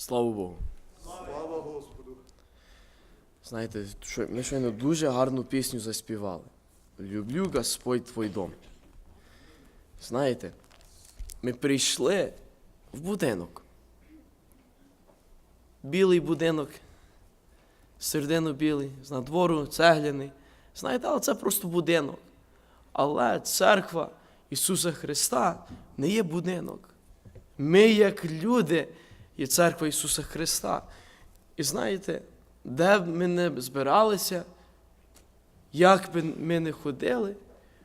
Слава Богу. Слава Господу. Знаєте, що ми щойно дуже гарну пісню заспівали. Люблю Господь твій дом. Знаєте, ми прийшли в будинок. Білий будинок, середину білий, з надвору цегляний. Знаєте, але це просто будинок. Але церква Ісуса Христа не є будинок. Ми, як люди, є церква Ісуса Христа. І знаєте, де б ми не збиралися, як би ми не ходили,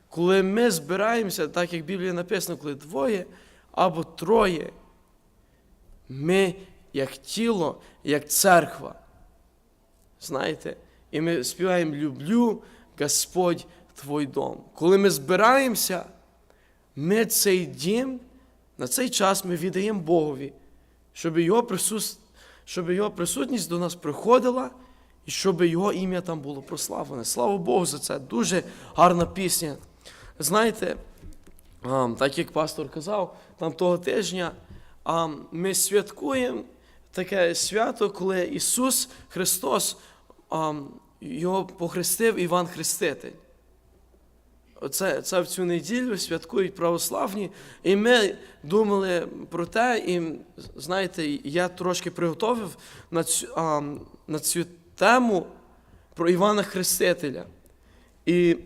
коли ми збираємося, так як в Біблії написано, коли двоє або троє, ми як тіло, як церква. Знаєте, і ми співаємо Люблю Господь Твой дом. Коли ми збираємося, ми цей дім, на цей час ми віддаємо Богові, щоб його, присут... щоб його присутність до нас приходила і щоб його ім'я там було прославлене. Слава Богу за це. Дуже гарна пісня. Знаєте, так як пастор казав, там того тижня ми святкуємо таке свято, коли Ісус Христос його похрестив Іван Хреститель. Оце, це в цю неділю святкують православні. І ми думали про те, і знаєте, я трошки приготовив на цю, а, на цю тему про Івана Хрестителя. І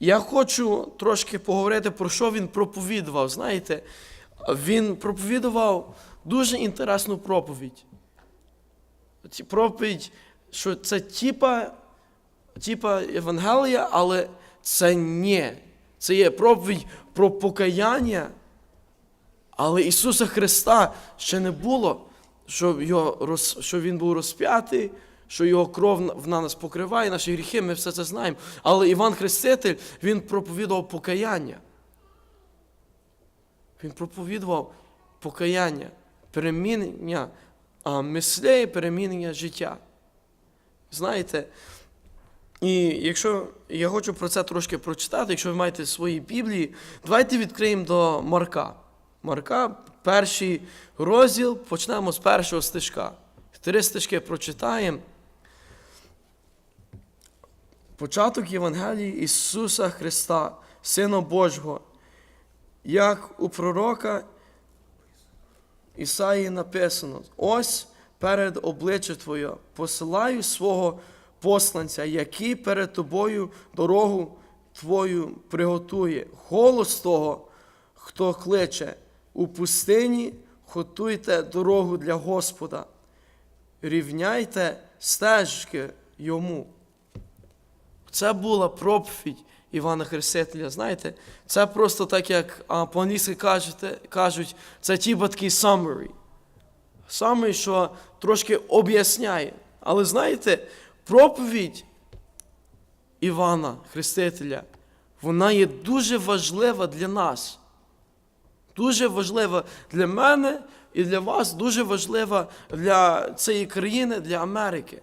я хочу трошки поговорити, про що він проповідував. Знаєте, він проповідував дуже інтересну проповідь. Проповідь, що це типа, типа Євангелія, але це ні. Це є проповідь про покаяння. Але Ісуса Христа ще не було, що, його, що Він був розп'ятий, що Його кров на- нас покриває, наші гріхи, ми все це знаємо. Але Іван Хреститель, Він проповідував покаяння. Він проповідував покаяння, перемінення мислей, перемінення життя. Знаєте, і якщо я хочу про це трошки прочитати, якщо ви маєте свої Біблії, давайте відкриємо до Марка. Марка, перший розділ, почнемо з першого стишка. Три стишки прочитаємо. Початок Євангелії Ісуса Христа, Сина Божого, як у пророка Ісаї написано: ось перед обличчя Твоє посилаю свого посланця, який перед тобою дорогу Твою приготує. Голос того, хто кличе у пустині, готуйте дорогу для Господа, рівняйте стежки йому. Це була проповідь Івана Хрестителя. Знаєте, це просто так, як по-англійськи кажуть, це типа такий summary. Summary, що трошки об'ясняє. Але знаєте, проповідь Івана Хрестителя, вона є дуже важлива для нас. Дуже важлива для мене і для вас, дуже важлива для цієї країни, для Америки.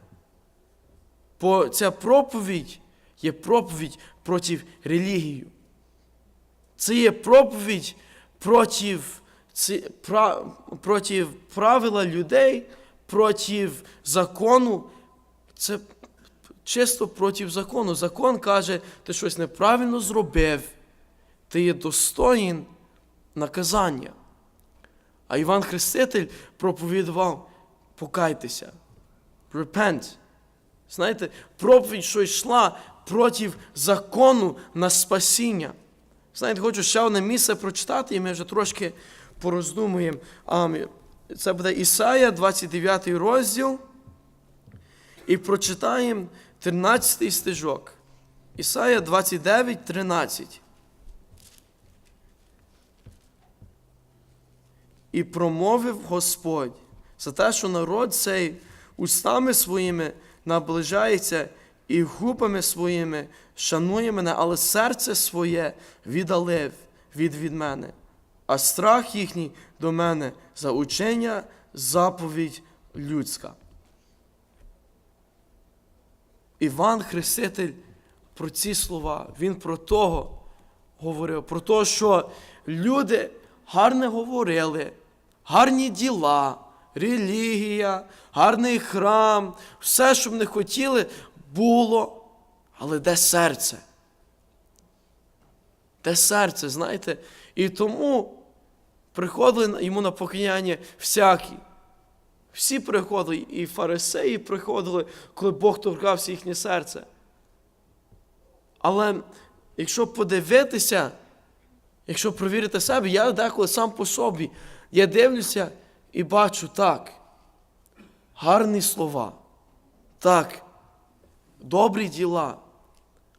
Бо ця проповідь є проповідь проти релігії. Це є проповідь проти, проти правила людей, проти закону. Це чисто проти закону. Закон каже, ти щось неправильно зробив, ти є достоїн наказання. А Іван Хреститель проповідував покайтеся. Repent. Знаєте, проповідь, що йшла проти закону на спасіння. Знаєте, хочу ще одне місце прочитати, і ми вже трошки пороздумуємо. Це буде Ісая, 29 розділ. І прочитаємо 13 стежок. Ісая 29, 13. І промовив Господь за те, що народ цей устами своїми наближається і губами своїми шанує мене, але серце своє віддалив від, від мене, а страх їхній до мене за учення заповідь людська. Іван Хреститель про ці слова, він про того говорив, про те, що люди гарне говорили, гарні діла, релігія, гарний храм, все, що б не хотіли, було. Але де серце? Де серце, знаєте? І тому приходили йому на покаяння всякі. Всі приходили, і фарисеї приходили, коли Бог торкався їхнє серце. Але якщо подивитися, якщо провірити себе, я деколи сам по собі, я дивлюся і бачу так. Гарні слова, так, добрі діла.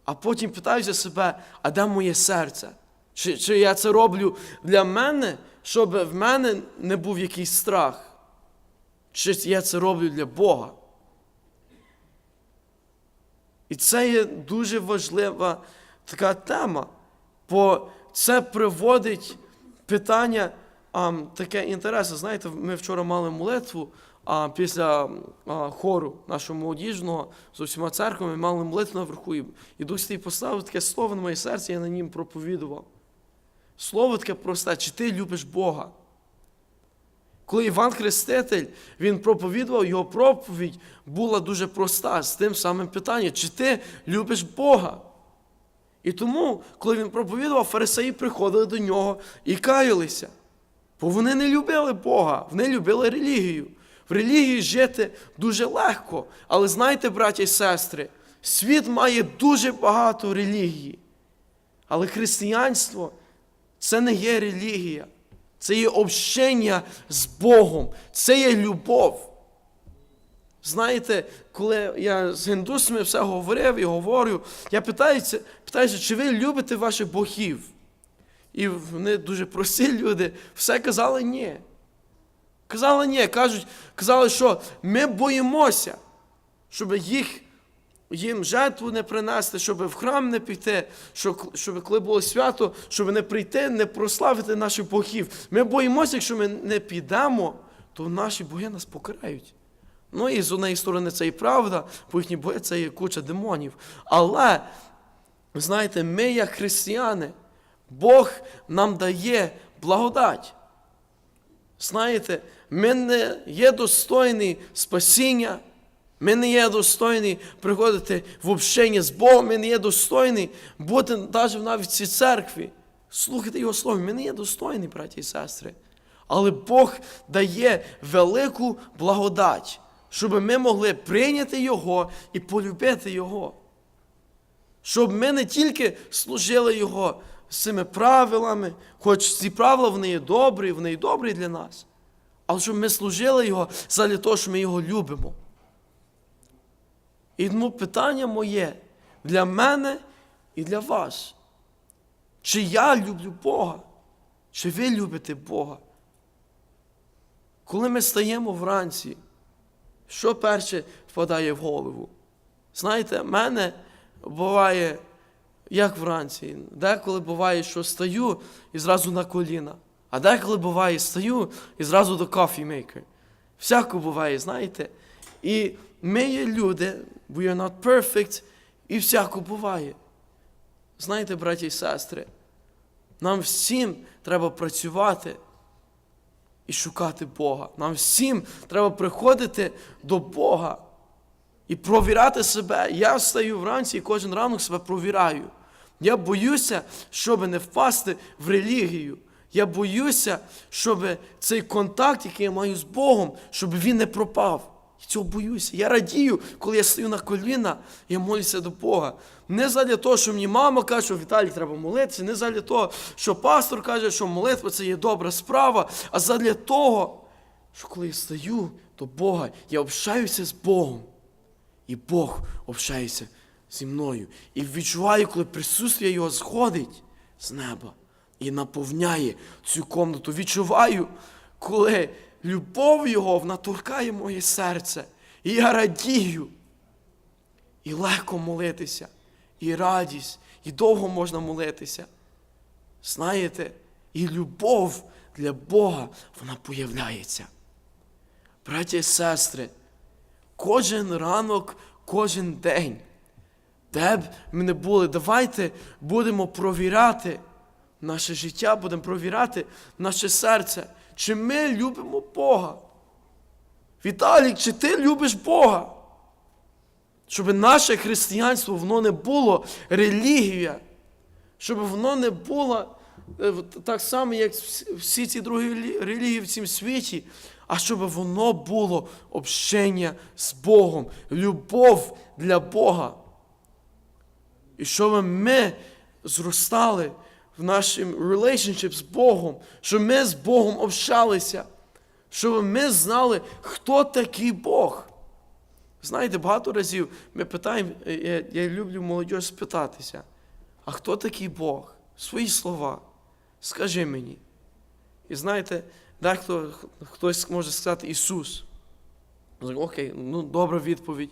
А потім питаюся себе, а де моє серце? Чи, чи я це роблю для мене, щоб в мене не був якийсь страх? Чи я це роблю для Бога? І це є дуже важлива така тема, бо це приводить питання а, таке інтересне. Знаєте, ми вчора мали молитву а, після а, хору нашого молодіжного з усіма церквами мали молитву наверху. І, Дух Святий поставив таке слово на моє серце, я на нім проповідував. Слово таке просте, чи ти любиш Бога? Коли Іван Хреститель він проповідував, його проповідь була дуже проста з тим самим питанням, чи ти любиш Бога? І тому, коли він проповідував, фарисеї приходили до нього і каялися. Бо вони не любили Бога, вони любили релігію. В релігії жити дуже легко. Але знаєте, браті і сестри, світ має дуже багато релігії. Але християнство це не є релігія. Це є общення з Богом, це є любов. Знаєте, коли я з індусами все говорив і говорю, я питаюся, питаюся, чи ви любите ваших богів? І вони дуже прості люди, все казали ні. Казали ні, кажуть, казали, що ми боїмося, щоб їх, їм жертву не принести, щоб в храм не піти, щоб, коли було свято, щоб не прийти, не прославити наших богів. Ми боїмося, якщо ми не підемо, то наші боги нас покарають. Ну і з однієї сторони це і правда, бо їхні боги це є куча демонів. Але, знаєте, ми, як християни, Бог нам дає благодать. Знаєте, ми не є достойні спасіння, ми не є достойні приходити в общення з Богом, ми не є достойні бути навіть навіть в цій церкві. Слухати Його Слово, ми не є достойні, браті і сестри. Але Бог дає велику благодать, щоб ми могли прийняти Його і полюбити Його. Щоб ми не тільки служили Його цими правилами, хоч ці правила вони є добрі, вони є добрі для нас, але щоб ми служили Його задля того, що ми Його любимо. І тому питання моє для мене і для вас. Чи я люблю Бога? Чи ви любите Бога? Коли ми стаємо вранці, що перше впадає в голову? Знаєте, в мене буває, як вранці, деколи буває, що стаю і зразу на коліна, а деколи буває, стаю і зразу до кофі-мейкер. Всяко буває, знаєте. І ми є люди, we are not perfect, і всяко буває. Знаєте, браті і сестри, нам всім треба працювати і шукати Бога. Нам всім треба приходити до Бога і провіряти себе. Я встаю вранці і кожен ранок себе провіряю. Я боюся, щоб не впасти в релігію. Я боюся, щоб цей контакт, який я маю з Богом, щоб він не пропав. Я цього боюся. Я радію, коли я стою на коліна, я молюся до Бога. Не задля того, що мені мама каже, що Віталій треба молитися, не задля того, що пастор каже, що молитва це є добра справа, а задля того, що коли я стою до Бога, я общаюся з Богом. І Бог общається зі мною. І відчуваю, коли присутствие Його сходить з неба і наповняє цю комнату. Відчуваю, коли любов Його вона торкає моє серце. І я радію. І легко молитися, і радість, і довго можна молитися. Знаєте, і любов для Бога вона появляється. Браті і сестри, кожен ранок, кожен день, де б ми не були, давайте будемо провіряти наше життя, будемо провіряти наше серце, чи ми любимо Бога. Віталік, чи ти любиш Бога? Щоб наше християнство воно не було релігія, щоб воно не було е, так само, як всі- ці другі релігії в цьому світі, а щоб воно було общення з Богом, любов для Бога. І щоб ми зростали в нашому relationship з Богом, щоб ми з Богом общалися, щоб ми знали, хто такий Бог. Знаєте, багато разів ми питаємо, е, я, я люблю молодь спитатися, а хто такий Бог? Свої слова. Скажи мені. І знаєте, дехто хтось може сказати Ісус. Окей, ну добра відповідь.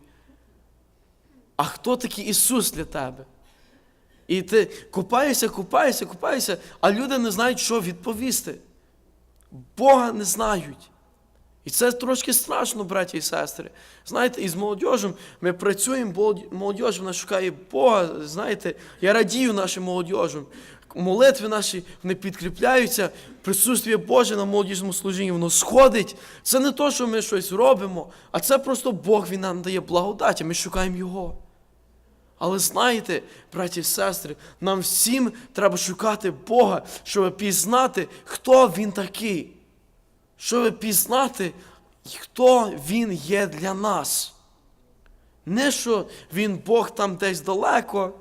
А хто такий Ісус для тебе? І ти купаєшся, купаєшся, купаєшся, а люди не знають, що відповісти. Бога не знають. І це трошки страшно, браті і сестри. Знаєте, із молодіжем ми працюємо, молодь- вона шукає Бога. Знаєте, я радію нашим молодіжем. Молитви наші вони підкріпляються, присутствие Боже на молодіжному служінні, воно сходить. Це не то, що ми щось робимо, а це просто Бог Він нам дає благодать, а ми шукаємо Його. Але знаєте, браті і сестри, нам всім треба шукати Бога, щоб пізнати, хто Він такий щоб пізнати, хто Він є для нас. Не що Він Бог там десь далеко.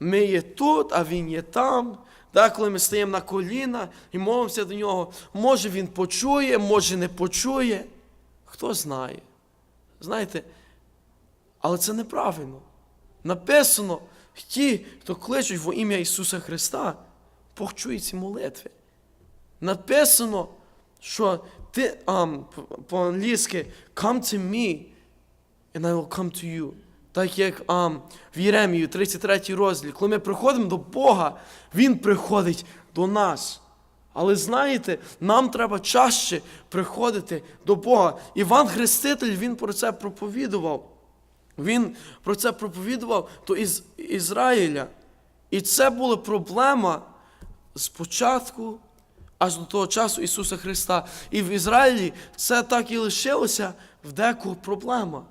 Ми є тут, а Він є там. Так, коли ми стоїмо на коліна і молимося до нього, може Він почує, може не почує. Хто знає. Знаєте, але це неправильно. Написано, ті, хто кличуть во ім'я Ісуса Христа, Бог ці молитви. Написано, що ти по- по-англійськи come to me, and I will come to you. Так як ам, в Єремію, 33 розділ, коли ми приходимо до Бога, Він приходить до нас. Але знаєте, нам треба чаще приходити до Бога. Іван Хреститель він про це проповідував. Він про це проповідував до Із- Ізраїля. І це була проблема спочатку аж до того часу Ісуса Христа. І в Ізраїлі це так і лишилося в декого проблема.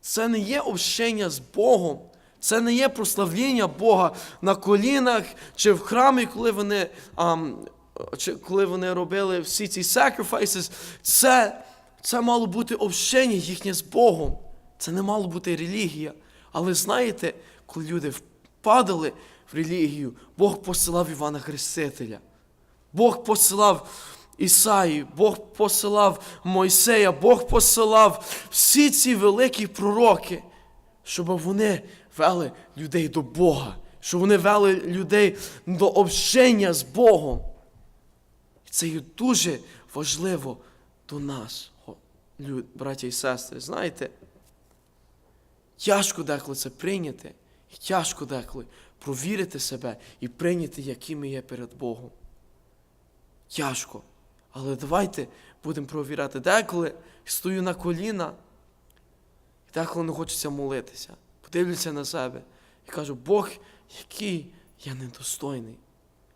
Це не є общення з Богом. Це не є прославління Бога на колінах чи в храмі, коли вони, ам, чи коли вони робили всі ці sacrifices. Це, це мало бути общення їхнє з Богом. Це не мало бути релігія. Але знаєте, коли люди впадали в релігію, Бог посилав Івана Хрестителя. Бог посилав Ісаї, Бог посилав Мойсея, Бог посилав всі ці великі пророки, щоб вони вели людей до Бога, щоб вони вели людей до общення з Богом. І це є дуже важливо до нас, браті і сестри. Знаєте, тяжко деколи це прийняти, і тяжко деколи провірити себе і прийняти, яким ми є перед Богом. Тяжко. Але давайте будемо провіряти. Деколи стою на коліна, і деколи не хочеться молитися. Подивлюся на себе і кажу, Бог, який я недостойний.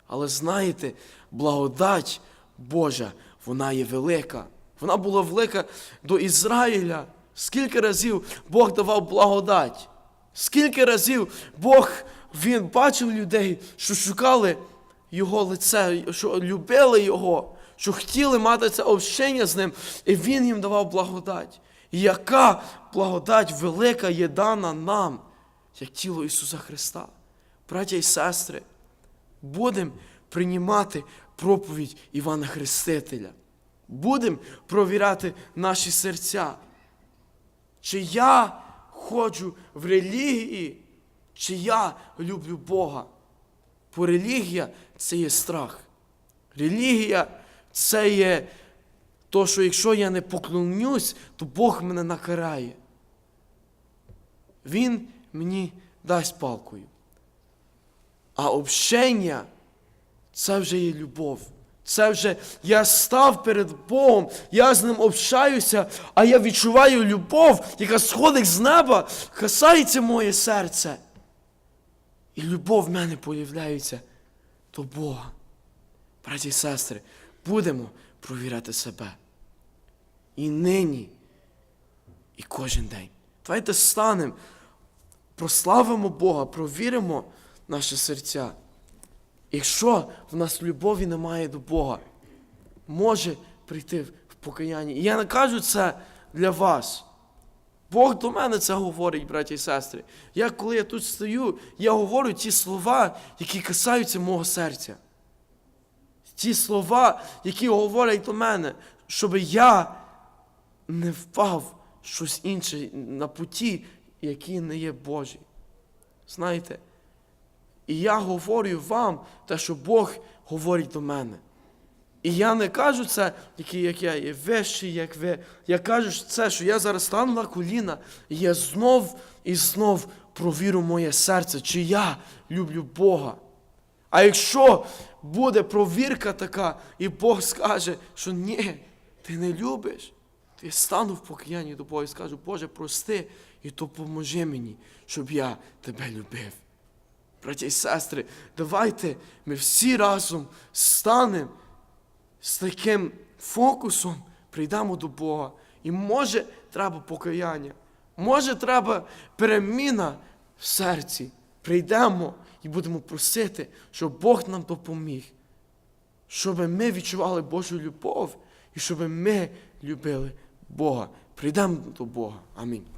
Але знаєте, благодать Божа, вона є велика. Вона була велика до Ізраїля. Скільки разів Бог давав благодать? Скільки разів Бог він бачив людей, що шукали Його лице, що любили Його, що хотіли мати це общення з ним, і Він їм давав благодать. І яка благодать велика є дана нам, як тіло Ісуса Христа. Браття і сестри, будемо приймати проповідь Івана Хрестителя. Будемо провіряти наші серця. Чи я ходжу в релігії, чи я люблю Бога. Бо релігія це є страх. Релігія це є то, що якщо я не поклонюсь, то Бог мене накарає. Він мені дасть палкою. А общення це вже є любов. Це вже я став перед Богом, я з ним общаюся, а я відчуваю любов, яка сходить з неба, касається моє серце. І любов в мене появляється до Бога. Браті і сестри, будемо провіряти себе. і нині, і кожен день. Давайте станемо, прославимо Бога, провіримо наші серця. Якщо в нас любові немає до Бога, може прийти в покаяння. І я не кажу це для вас. Бог до мене це говорить, браті і сестри. Я, коли я тут стою, я говорю ті слова, які касаються мого серця. Ті слова, які говорять до мене, щоб я не впав щось інше на путі, які не є Божі. Знаєте? І я говорю вам те, що Бог говорить до мене. І я не кажу це, як я є вищий, як ви. Я кажу це, що я зараз стану на коліна, і я знов і знов провірю моє серце, чи я люблю Бога. А якщо буде провірка така, і Бог скаже, що ні, ти не любиш, то я стану в покаянні до Бога і скажу, Боже, прости і допоможи мені, щоб я тебе любив. Браті і сестри, давайте ми всі разом станемо з таким фокусом, прийдемо до Бога. І може треба покаяння, може треба переміна в серці. Прийдемо і будемо просити, щоб Бог нам допоміг, щоб ми відчували Божу любов і щоб ми любили Бога. Прийдемо до Бога. Амінь.